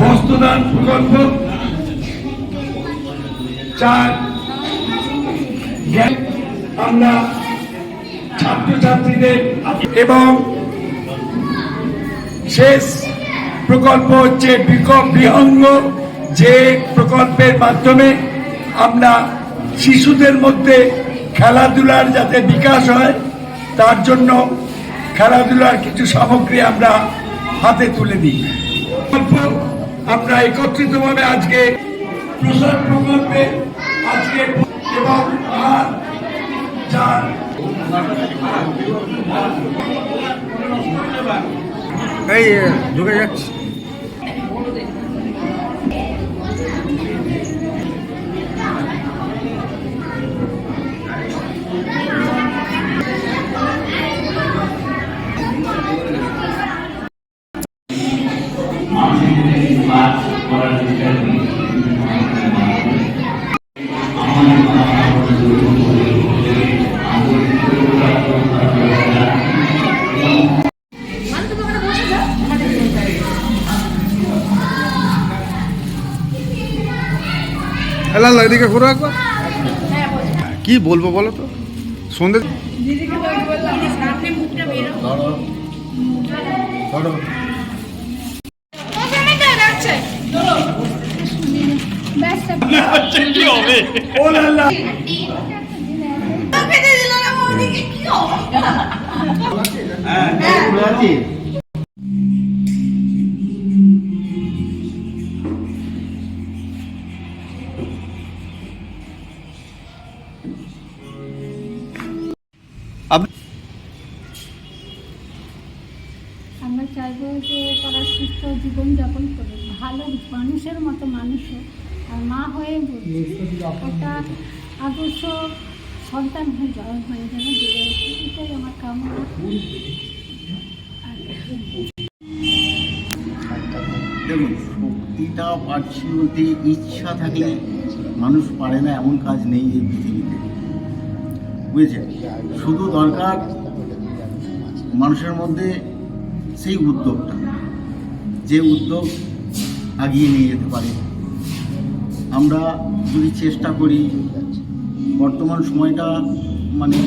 বস্ত্রদান প্রকল্প। চার আমরা ছাত্রছাত্রীদের এবং শেষ প্রকল্প হচ্ছে বিহঙ্গ। যে প্রকল্পের মাধ্যমে আমরা শিশুদের মধ্যে খেলাধুলার যাতে বিকাশ হয়, তার জন্য খেলাধুলার কিছু সামগ্রী আমরা হাতে তুলে দিই। আমরা একত্রিতভাবে আজকে প্রসাদ প্রকল্পে আজকে এবং আর যার এই ঢুকে যাচ্ছি। এদিকে ঘুরো একবার। কি বলব বলো তো? সন্ধে দিদিকে আমরা চাইব যে তারা সুস্থ জীবনযাপন করে ভালো মানুষের মতো মানুষ আর মা হয়ে একটা আদর্শ সন্তান হয়ে যাওয়া হয়ে যেন বেড়ে ওঠে। এটাই আমার কামনা। দেখুন শক্তিটা পাচ্ছি বলতে ইচ্ছা থাকলে মানুষ পারে না, এমন কাজ নেই এই পৃথিবীতে। বুঝেছেন? শুধু দরকার মানুষের মধ্যে সেই উদ্যোগটা, যে উদ্যোগ আগিয়ে নিয়ে যেতে পারে। আমরা যদি চেষ্টা করি, বর্তমান সময়টা মানে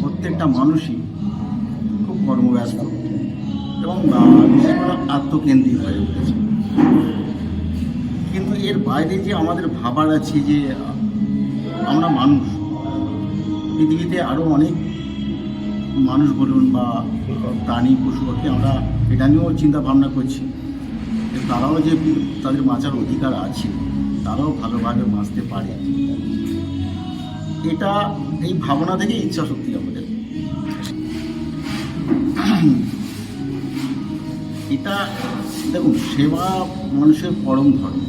প্রত্যেকটা মানুষই খুব কর্মব্যস্ত এবং আত্মকেন্দ্রিক হয়ে উঠেছে। বাইরে যে আমাদের ভাবার আছে যে আমরা মানুষ, পৃথিবীতে আরও অনেক মানুষ বলুন বা প্রাণী পশু পাখি আমরা এটা নিয়েও চিন্তা ভাবনা করছি। তারাও যে তাদের বাঁচার অধিকার আছে, তারাও ভালোভাবে বাঁচতে পারে। এটা এই ভাবনা থেকে ইচ্ছা শক্তি আমাদের। এটা দেখুন, সেবা মানুষের পরম ধর্ম।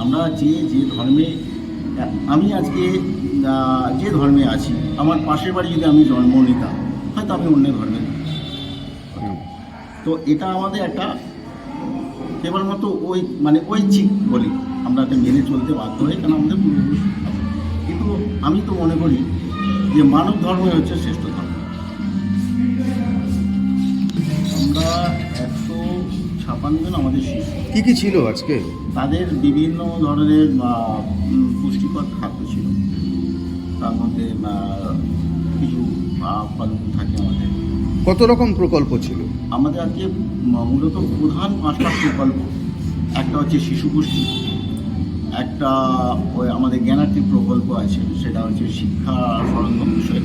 আমরা যে যে ধর্মে, আমি আজকে যে ধর্মে আছি, আমার পাশের বাড়ি যদি আমি জন্ম নিতাম, হয়তো আমি অন্য ধর্মে তো এটা আমাদের একটা কেবলমাত্র ওই মানে ঐচ্ছিক বলি, আমরা এটা মেনে চলতে বাধ্য হই কারণ আমাদের কিন্তু আমি তো মনে করি যে মানব ধর্মই হচ্ছে শ্রেষ্ঠ ধর্ম ছাপান্ন জন আমাদের শিশু কি কি ছিল আজকে? তাদের বিভিন্ন ধরনের পুষ্টিকর খাদ্য ছিল। তার মধ্যে কিছু ফল থাকে আমাদের। কত রকম প্রকল্প ছিল? আমাদের আজকে মূলত প্রধান পাঁচটা প্রকল্প। একটা হচ্ছে শিশু পুষ্টি একটা ওই আমাদের জ্ঞানার্থী প্রকল্প আছে সেটা হচ্ছে শিক্ষা সরঞ্জাম বিষয়ে।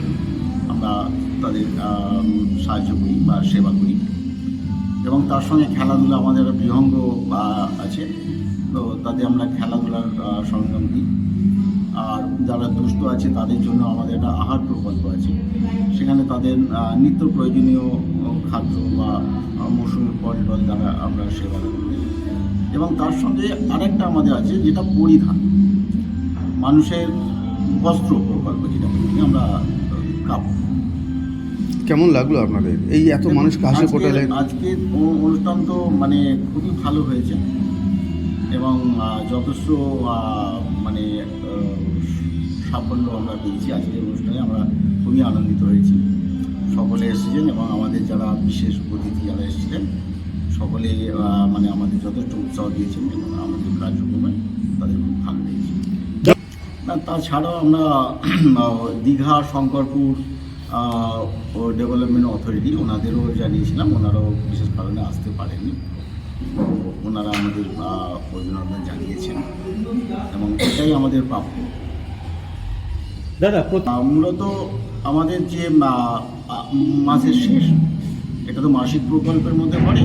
আমরা তাদের সাহায্য করি বা সেবা করি। এবং তার সঙ্গে খেলাধুলা আমাদের বিহঙ্গ আছে। তো তাতে আমরা খেলাধুলার সরঞ্জাম দিই। আর যারা দুস্থ আছে তাদের জন্য আমাদের একটা আহার প্রকল্প আছে। সেখানে তাদের নিত্য প্রয়োজনীয় খাদ্য বা আহ, মৌসুমি ফল টল দ্বারা আমরা সেবা করি। এবং তার সঙ্গে আরেকটা আমাদের আছে যেটা পরিধান। মানুষের বস্ত্র প্রকল্প যেটা আমরা কাপড় কেমন লাগল আপনাদের? এই এত মানুষকে হাসি আজকে- ফোটালেন। আজকে অনুষ্ঠান তো মানে খুবই ভালো হয়েছে। এবং যথেষ্ট মানে সাফল্য আমরা পেয়েছি আজকের অনুষ্ঠানে। আমরা খুবই আনন্দিত হয়েছি। সকলে এসেছেন এবং আমাদের যারা বিশেষ অতিথি যারা এসেছিলেন সকলে মানে আমাদের যথেষ্ট উৎসাহ দিয়েছেন এবং আমাদের কার্যক্রমে তাদের খুব ভালো লেগেছে। তাছাড়াও আমরা দীঘা শঙ্করপুর ডেভেলপমেন্ট অথরিটি ওনাদেরও জানিয়েছিলাম ওনারাও বিশেষ কারণে আসতে পারেননি। তো ওনারা আমাদের অভিনন্দন জানিয়েছেন এবং এটাই আমাদের প্রাপ্য। দাদা মূলত আমাদের যে মাসের শেষ এটা তো মাসিক প্রকল্পের মধ্যে পড়ে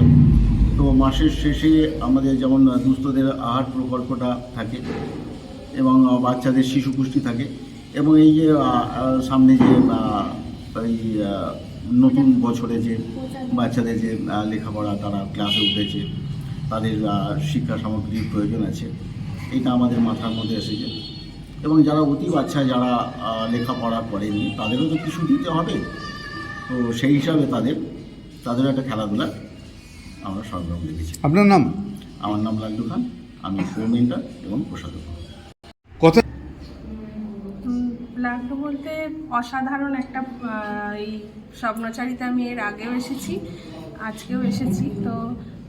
তো মাসের শেষে আমাদের যেমন দুস্থদের আহার প্রকল্পটা থাকে এবং বাচ্চাদের শিশু পুষ্টি থাকে এবং এই যে সামনে যে এই নতুন বছরে যে বাচ্চাদের যে লেখাপড়া তারা ক্লাসে উঠেছে তাদের শিক্ষা সামগ্রীর প্রয়োজন আছে এটা আমাদের মাথার মধ্যে এসেছে এবং যারা অতি বাচ্চা যারা লেখাপড়া করেনি তাদেরও তো কিছু দিতে হবে। তো সেই হিসাবে তাদের তাদেরও একটা খেলাধুলা আমরা সরবরাহ রেখেছি আপনার নাম? আমার নাম লাল্লু খান আমি কোমেন্টার এবং প্রসাদক লাগল বলতে অসাধারণ একটা এই স্বপ্নচারিতে আমি এর আগেও এসেছি আজকেও এসেছি। তো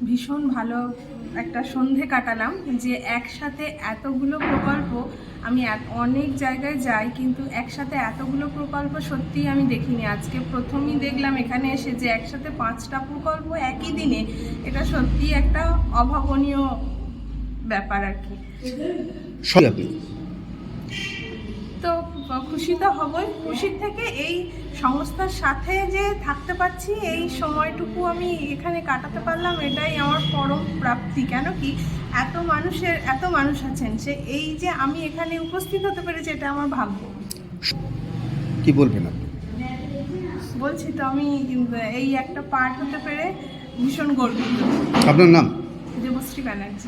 ভীষণ ভালো একটা সন্ধে কাটালাম যে একসাথে এতগুলো প্রকল্প আমি অনেক জায়গায় যাই কিন্তু একসাথে এতগুলো প্রকল্প সত্যিই আমি দেখিনি। আজকে প্রথমেই দেখলাম এখানে এসে যে একসাথে পাঁচটা প্রকল্প একই দিনে এটা সত্যিই একটা অভাবনীয় ব্যাপার আর কি। তো খুশি তো হবই খুশির থেকে এই সংস্থার সাথে যে থাকতে পারছি এই সময়টুকু আমি এখানে কাটাতে পারলাম এটাই আমার পরম প্রাপ্তি। কেন কি এত মানুষের এত মানুষ আছেন সে এই যে আমি এখানে উপস্থিত হতে পেরেছি এটা আমার ভাগ্য। কি বলবেন আপনি? বলছি তো আমি এই একটা পার্ট হতে পেরে ভীষণ গর্বিত। আপনার নাম? দেবশ্রী ব্যানার্জি।